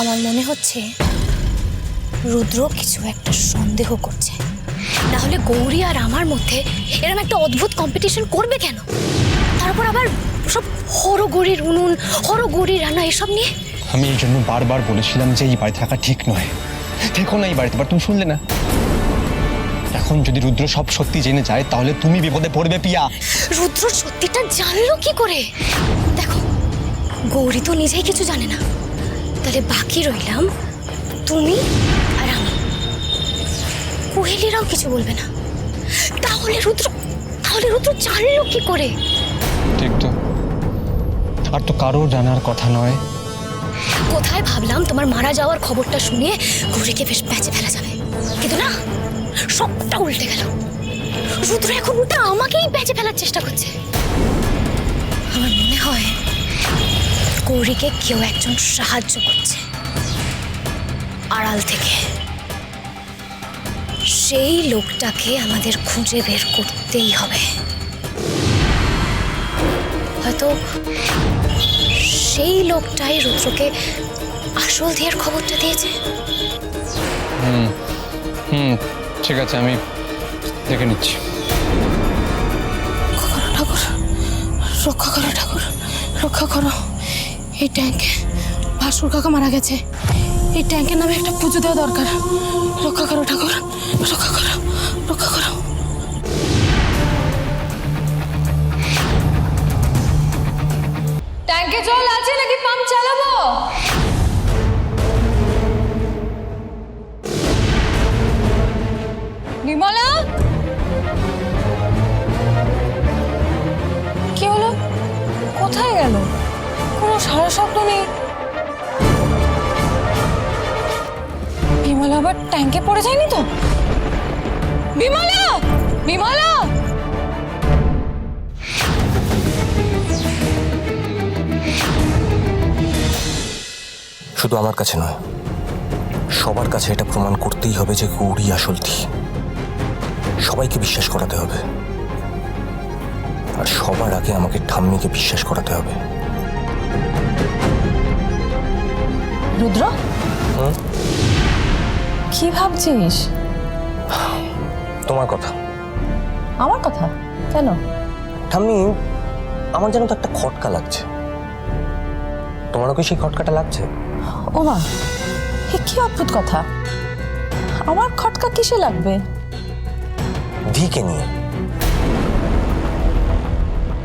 আমার মনে হচ্ছে রুদ্র কিছু একটা সন্দেহ করছে। না হলে গৌরী আর আমার মধ্যে এরকম একটা অদ্ভুত কম্পিটিশন করবে কেন? তারপর আবার সব হরগৌরীর উনুন হরগৌরীর রান্না এসব নিয়ে? আমি এই জন্য বারবার বলেছিলাম যে এই বাড়িতে থাকা ঠিক নয়। থেকো না এই বাড়িতে বাট তুমি শুনলে না? এখন যদি রুদ্র সব সত্যি জেনে যায় তাহলে তুমি বিপদে পড়বে পিয়া। রুদ্র সত্যিটা জানলো কি করে? দেখো গৌরী তো নিজেই কিছু জানে না। তাহলে বাকি রইলাম। তুমি আর আমি। কোহেলিরাও কিছু বলবে না। তাহলে রুদ্র তাহলে রুদ্র জানলো কি করে? ঠিক তো। আর তো কারও জানার কথা নয়। কোথায় ভাবলাম তোমার মারা যাওয়ার খবরটা শুনে গৌরীকে বেশ প্যাচে ফেলা যাবে। কিন্তু না সবটা উল্টে গেল। রুদ্র এখন উল্টা আমাকেই প্যাচে ফেলার চেষ্টা করছে। আমার মনে হয় গৌরীকে কেউ একজন সাহায্য করছে। আড়াল থেকে। সেই লোকটাকে আমাদের খুঁজে বের করতেই হবে। হয়তো সেই লোকটাই রুদ্রকে আসল দিয়ার খবরটা দিয়েছে। হুম হুম ঠিক আছে আমি দেখে নিচ্ছি। ঠাকুর রক্ষা করো ঠাকুর রক্ষা করো। এই ট্যাঙ্কে, ভাসুর কাকা মারা গেছে। এই ট্যাঙ্কের নামে একটা পুজো দেওয়া দরকার। রক্ষা করো ঠাকুর, রক্ষা করো রক্ষা করো। ট্যাঙ্কে জল আছে নাকি পাম্প চালাবো? আবার ট্যাঙ্কে পড়ে যায়নি তো? বিমলা! বিমলা! শুধু আমার কাছে নয় সবার কাছে এটা প্রমাণ করতেই হবে যে গৌরী আসল থি সবাইকে বিশ্বাস করাতে হবে। আর সবার আগে আমাকে ঠাম্মিকে বিশ্বাস করাতে হবে। রুদ্র? কি ভাবছিস? তোমার কথা। আমার কথা? কেন? ঠাম্মি আমার যেন তো একটা খটকা লাগছে। তোমারও কি সেই খটকাটা লাগছে? ও মা এ কি অদ্ভুত কথা। আমার খটকা কিসে লাগবে? ভিকে নিয়ে।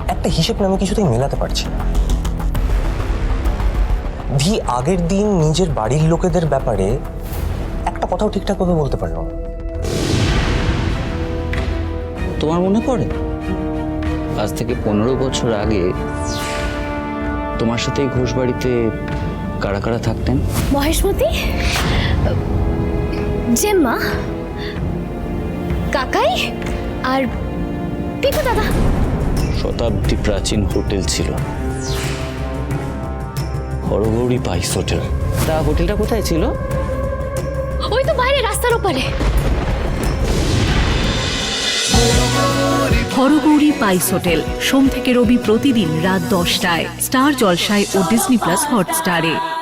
একটা হিসেব আমি কিছুতেই মেলাতে পারছি না। ভি আগের দিন নিজের বাড়ির লোকেদের ব্যাপারে কথাও ঠিকঠাকভাবে বলতে পারল না। তোমার মনে পড়ে? আজ থেকে পনেরো বছর আগে তোমার সাথে ঘোষ বাড়িতে কারা কারা থাকতেন? মহেশমতি? জেম্মা? কাকাই? আর পিকু দাদা? শতাব্দী প্রাচীন হোটেল ছিল। হরগৌরী পাইস হোটেল। তা হোটেলটা কোথায় ছিল? ওই তো বাইরে, রাস্তার ওপারে। হরগৌরী পাইস হোটেল, সোম থেকে রবি প্রতিদিন রাত দশটায়, স্টার জলসায় ও ডিসনি প্লাস হটস্টারে।